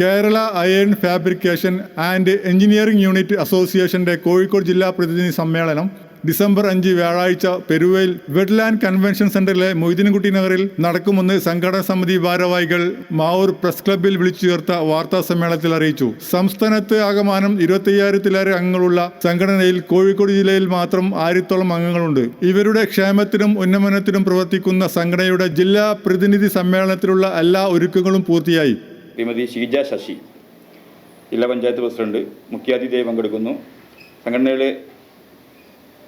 Kerala iron fabrication and engineering unit അസോസിയേഷന്റെ കോഴിക്കോട് ജില്ലാ പ്രതിനിധി സമ്മേളനം ഡിസംബർ അഞ്ച് വ്യാഴാഴ്ച പെരുവയിൽ വെഡ്ലാൻഡ് കൺവെൻഷൻ സെന്ററിലെ മൊയ്തീൻകുട്ടി നഗറിൽ നടക്കുമെന്ന് സംഘടന സമിതി ഭാരവാഹികൾ മാവൂർ പ്രസ് ക്ലബ്ബിൽ വിളിച്ചു ചേർത്ത വാർത്താ സമ്മേളനത്തിൽ അറിയിച്ചു. സംസ്ഥാനത്ത് ആകമാനം ഇരുപത്തയ്യായിരത്തിലേറെ അംഗങ്ങളുള്ള സംഘടനയിൽ കോഴിക്കോട് ജില്ലയിൽ മാത്രം ആയിരത്തോളം അംഗങ്ങളുണ്ട്. ഇവരുടെ ക്ഷേമത്തിനും ഉന്നമനത്തിനും പ്രവർത്തിക്കുന്ന സംഘടനയുടെ ജില്ലാ പ്രതിനിധി സമ്മേളനത്തിലുള്ള എല്ലാ ഒരുക്കങ്ങളും പൂർത്തിയായി. ശ്രീമതി ഷീജ ശശി. ജില്ലാ പഞ്ചായത്ത് പ്രസിഡന്റ് മുഖ്യാതിഥിയായി പങ്കെടുക്കുന്നു. സംഘടനയിലെ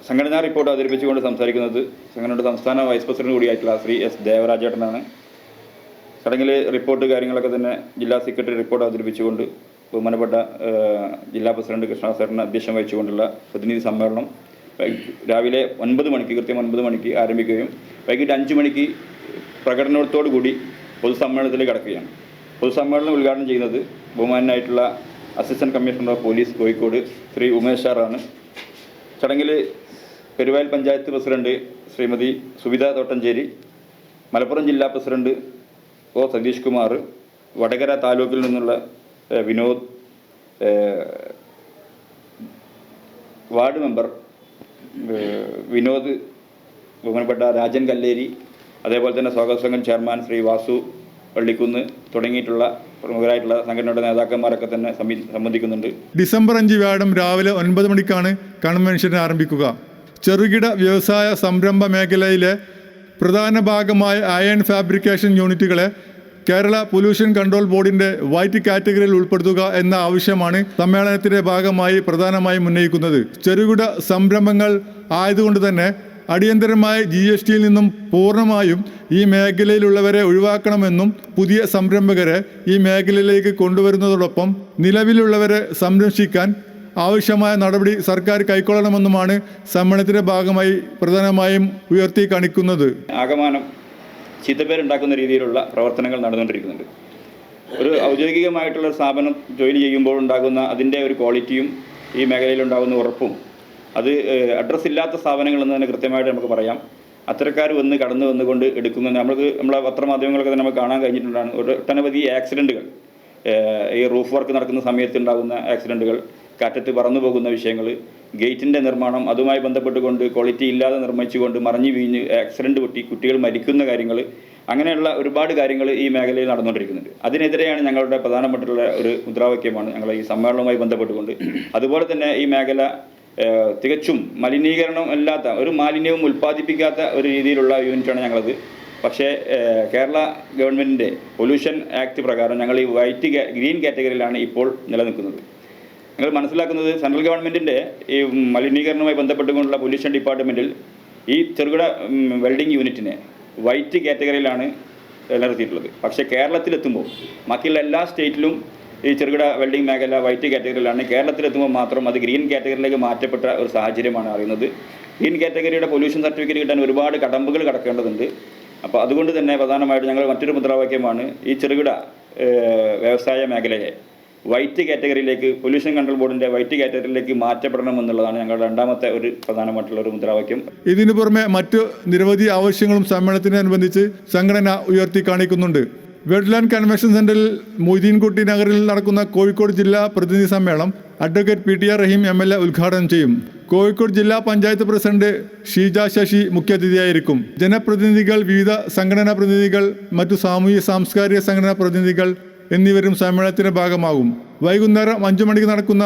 സംഘടനാ റിപ്പോർട്ട് അവതരിപ്പിച്ചുകൊണ്ട് സംസാരിക്കുന്നത് സംഘടനയുടെ സംസ്ഥാന വൈസ് പ്രസിഡന്റ് കൂടിയായിട്ടുള്ള ശ്രീ എസ് ദേവരാജേട്ടനാണ്. ചടങ്ങിൽ റിപ്പോർട്ട് കാര്യങ്ങളൊക്കെ തന്നെ ജില്ലാ സെക്രട്ടറി റിപ്പോർട്ട് അവതരിപ്പിച്ചുകൊണ്ട് ബഹുമാനപ്പെട്ട ജില്ലാ പ്രസിഡന്റ് കൃഷ്ണദാസേട്ടൻ അധ്യക്ഷം വഹിച്ചുകൊണ്ടുള്ള പ്രതിനിധി സമ്മേളനം രാവിലെ ഒൻപത് മണിക്ക് കൃത്യം ഒൻപത് മണിക്ക് ആരംഭിക്കുകയും വൈകിട്ട് അഞ്ച് മണിക്ക് പ്രകടനത്തോടു കൂടി പൊതുസമ്മേളനത്തിലേക്ക് കടക്കുകയാണ്. പൊതുസമ്മേളനം ഉദ്ഘാടനം ചെയ്യുന്നത് ബഹുമാനായിട്ടുള്ള assistant commissioner of police Kozhikode Shri Umesh സാറാണ്. ചടങ്ങിൽ പെരുവായൽ പഞ്ചായത്ത് പ്രസിഡന്റ് ശ്രീമതി സുവിത തോട്ടഞ്ചേരി മലപ്പുറം ജില്ലാ പ്രസിഡന്റ് ഒ സതീഷ് കുമാർ വടകര താലൂക്കിൽ നിന്നുള്ള വിനോദ് വാർഡ് മെമ്പർ വിനോദ് ബഹുമാനപ്പെട്ട രാജൻ കല്ലേരി അതേപോലെ തന്നെ സ്വാഗത സംഘം ചെയർമാൻ ശ്രീ വാസു പള്ളിക്കുന്ന് തുടങ്ങിയിട്ടുള്ള പ്രമുഖരായിട്ടുള്ള സംഘടനയുടെ നേതാക്കന്മാരൊക്കെ തന്നെ സംബന്ധിക്കുന്നുണ്ട്. ഡിസംബർ അഞ്ച് വ്യാഴം രാവിലെ ഒൻപത് മണിക്കാണ് കൺവെൻഷൻ ആരംഭിക്കുക. ചെറുകിട വ്യവസായ സംരംഭ മേഖലയിലെ പ്രധാന ഭാഗമായ അയൺ ഫാബ്രിക്കേഷൻ യൂണിറ്റുകളെ കേരള പൊല്യൂഷൻ കൺട്രോൾ ബോർഡിന്റെ വൈറ്റ് കാറ്റഗറിയിൽ ഉൾപ്പെടുത്തുക എന്ന ആവശ്യമാണ് സമ്മേളനത്തിന്റെ ഭാഗമായി പ്രധാനമായും ഉന്നയിക്കുന്നത്. ചെറുകിട സംരംഭങ്ങൾ ആയതുകൊണ്ട് തന്നെ അടിയന്തരമായി ജി എസ് ടിയിൽ നിന്നും പൂർണമായും ഈ മേഖലയിലുള്ളവരെ ഒഴിവാക്കണമെന്നും പുതിയ സംരംഭകരെ ഈ മേഖലയിലേക്ക് കൊണ്ടുവരുന്നതോടൊപ്പം നിലവിലുള്ളവരെ സംരക്ഷിക്കാൻ ആവശ്യമായ നടപടി സർക്കാർ കൈക്കൊള്ളണമെന്നുമാണ് സമ്മേളനത്തിന്റെ ഭാഗമായി പ്രധാനമായും ഉയർത്തി കാണിക്കുന്നത്. ആകമാനം ചീത്തപ്പേരുണ്ടാക്കുന്ന രീതിയിലുള്ള പ്രവർത്തനങ്ങൾ നടന്നുകൊണ്ടിരിക്കുന്നുണ്ട്. ഒരു ഔദ്യോഗികമായിട്ടുള്ള സ്ഥാപനം ജോയിൻ ചെയ്യുമ്പോൾ ഉണ്ടാകുന്ന അതിന്റെ ഒരു ക്വാളിറ്റിയും ഈ മേഖലയിൽ ഉണ്ടാകുന്ന ഉറപ്പും അത് അഡ്രസ്സ് ഇല്ലാത്ത സ്ഥാപനങ്ങൾ എന്ന് തന്നെ കൃത്യമായിട്ട് നമുക്ക് പറയാം. അത്തരക്കാർ വന്ന് കടന്നു വന്നുകൊണ്ട് എടുക്കുന്ന. നമ്മൾക്ക് നമ്മളെ പത്രമാധ്യമങ്ങളൊക്കെ തന്നെ നമുക്ക് കാണാൻ കഴിഞ്ഞിട്ടുണ്ടാണ്. ഒട്ടനവധി ആക്സിഡന്റുകൾ ഈ റൂഫ് വർക്ക് നടക്കുന്ന സമയത്ത് ഉണ്ടാകുന്ന ആക്സിഡന്റുകൾ കാറ്റത്ത് പറന്നു പോകുന്ന വിഷയങ്ങൾ ഗേറ്റിന്റെ നിർമ്മാണം അതുമായി ബന്ധപ്പെട്ടുകൊണ്ട് ക്വാളിറ്റി ഇല്ലാതെ നിർമ്മിച്ചുകൊണ്ട് മറിഞ്ഞു വീഞ്ഞ് ആക്സിഡന്റ് പൊട്ടി കുട്ടികൾ മരിക്കുന്ന കാര്യങ്ങൾ അങ്ങനെയുള്ള ഒരുപാട് കാര്യങ്ങൾ ഈ മേഖലയിൽ നടന്നുകൊണ്ടിരിക്കുന്നുണ്ട്. അതിനെതിരെയാണ് ഞങ്ങളുടെ പ്രധാനപ്പെട്ടുള്ള ഒരു മുദ്രാവാക്യമാണ് ഞങ്ങൾ ഈ സമ്മേളനവുമായി ബന്ധപ്പെട്ടുകൊണ്ട്. അതുപോലെ തന്നെ ഈ മേഖല തികച്ചും മലിനീകരണം അല്ലാത്ത ഒരു മാലിന്യവും ഉൽപ്പാദിപ്പിക്കാത്ത ഒരു രീതിയിലുള്ള യൂണിറ്റാണ് ഞങ്ങളത്. പക്ഷേ കേരള ഗവൺമെന്റിന്റെ പൊല്യൂഷൻ ആക്ട് പ്രകാരം ഞങ്ങൾ ഈ വൈറ്റ് ഗ്രീൻ കാറ്റഗറിയിലാണ് ഇപ്പോൾ നിലനിൽക്കുന്നത്. ഞങ്ങൾ മനസ്സിലാക്കുന്നത് സെൻട്രൽ ഗവൺമെന്റിന്റെ ഈ മലിനീകരണവുമായി ബന്ധപ്പെട്ടുകൊണ്ടുള്ള പൊല്യൂഷൻ ഡിപ്പാർട്ട്മെന്റിൽ ഈ ചെറുകിട വെൽഡിംഗ് യൂണിറ്റിനെ വൈറ്റ് കാറ്റഗറിയിലാണ് നിലനിർത്തിയിട്ടുള്ളത്. പക്ഷേ കേരളത്തിലെത്തുമ്പോൾ ബാക്കിയുള്ള എല്ലാ സ്റ്റേറ്റിലും ഈ ചെറുകിട വെൽഡിംഗ് മേഖല വൈറ്റ് കാറ്റഗറിയിലാണ്. കേരളത്തിലെത്തുമ്പോൾ മാത്രം അത് ഗ്രീൻ കാറ്റഗറിയിലേക്ക് മാറ്റപ്പെട്ട ഒരു സാഹചര്യമാണ് അറിയുന്നത്. ഗ്രീൻ കാറ്റഗറിയുടെ പൊല്യൂഷൻ സർട്ടിഫിക്കറ്റ് കിട്ടാൻ ഒരുപാട് കടമ്പുകൾ കടക്കേണ്ടതുണ്ട്. അപ്പോൾ അതുകൊണ്ട് തന്നെ പ്രധാനമായിട്ട് ഞങ്ങൾ മറ്റൊരു മുദ്രാവാക്യമാണ് ഈ ചെറുകിട വ്യവസായ മേഖലയെ വൈറ്റ് കാറ്റഗറിയിലേക്ക് പൊല്യൂഷൻ കൺട്രോൾ ബോർഡിന്റെ വൈറ്റ് കാറ്റഗറിയിലേക്ക് മാറ്റപ്പെടണം എന്നുള്ളതാണ് ഞങ്ങളുടെ രണ്ടാമത്തെ ഒരു പ്രധാനമായിട്ടുള്ള ഒരു മുദ്രാവാക്യം. ഇതിനു പുറമെ മറ്റു നിരവധി ആവശ്യങ്ങളും സമ്മേളനത്തിനനുബന്ധിച്ച് സംഘടന ഉയർത്തി കാണിക്കുന്നുണ്ട്. വെഡ്ലാൻഡ് കൺവെൻഷൻ സെന്ററിൽ മൊയ്തീൻകുട്ടി നഗറിൽ നടക്കുന്ന കോഴിക്കോട് ജില്ലാ പ്രതിനിധി സമ്മേളനം advocate P T R Raheem M L A ഉദ്ഘാടനം ചെയ്യും. കോഴിക്കോട് ജില്ലാ പഞ്ചായത്ത് പ്രസിഡന്റ് ഷീജ ശശി മുഖ്യാതിഥിയായിരിക്കും. ജനപ്രതിനിധികൾ വിവിധ സംഘടനാ പ്രതിനിധികൾ മറ്റു സാമൂഹ്യ സാംസ്കാരിക സംഘടനാ പ്രതിനിധികൾ എന്നിവരും സമ്മേളനത്തിന്റെ ഭാഗമാകും. വൈകുന്നേരം അഞ്ചു മണിക്ക് നടക്കുന്ന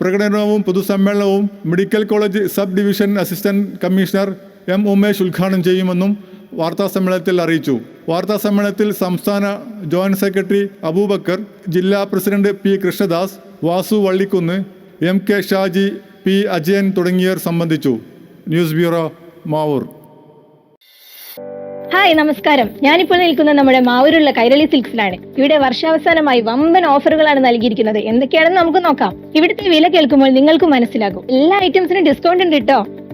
പ്രകടനവും പൊതുസമ്മേളനവും medical college sub division assistant commissioner M Umesh ഉദ്ഘാടനം ചെയ്യുമെന്നും വാർത്താ സമ്മേളനത്തിൽ അറിയിച്ചു. വാർത്താ സമ്മേളനത്തിൽ സംസ്ഥാന ജോയിന്റ് സെക്രട്ടറി അബൂബക്കർ ജില്ലാ president P Krishnadas Vasu Vallikkunnu M K Shaji P Ajayan തുടങ്ങിയവർ സംബന്ധിച്ചു. News bureau Mavoor. ഹായ് നമസ്കാരം. ഞാനിപ്പോൾ നിൽക്കുന്ന നമ്മുടെ മാവൂരുള്ള കൈരളി സിൽക്സിലാണ്. ഇവിടെ വർഷാവസാനമായി വമ്പൻ ഓഫറുകളാണ് നൽകിയിരിക്കുന്നത്. എന്തൊക്കെയാണെന്ന് നമുക്ക് നോക്കാം. ഇവിടുത്തെ വില കേൾക്കുമ്പോൾ നിങ്ങൾക്ക് മനസ്സിലാകും. എല്ലാ ഐറ്റംസിനും ഡിസ്കൗണ്ട് ഉണ്ട് കേട്ടോ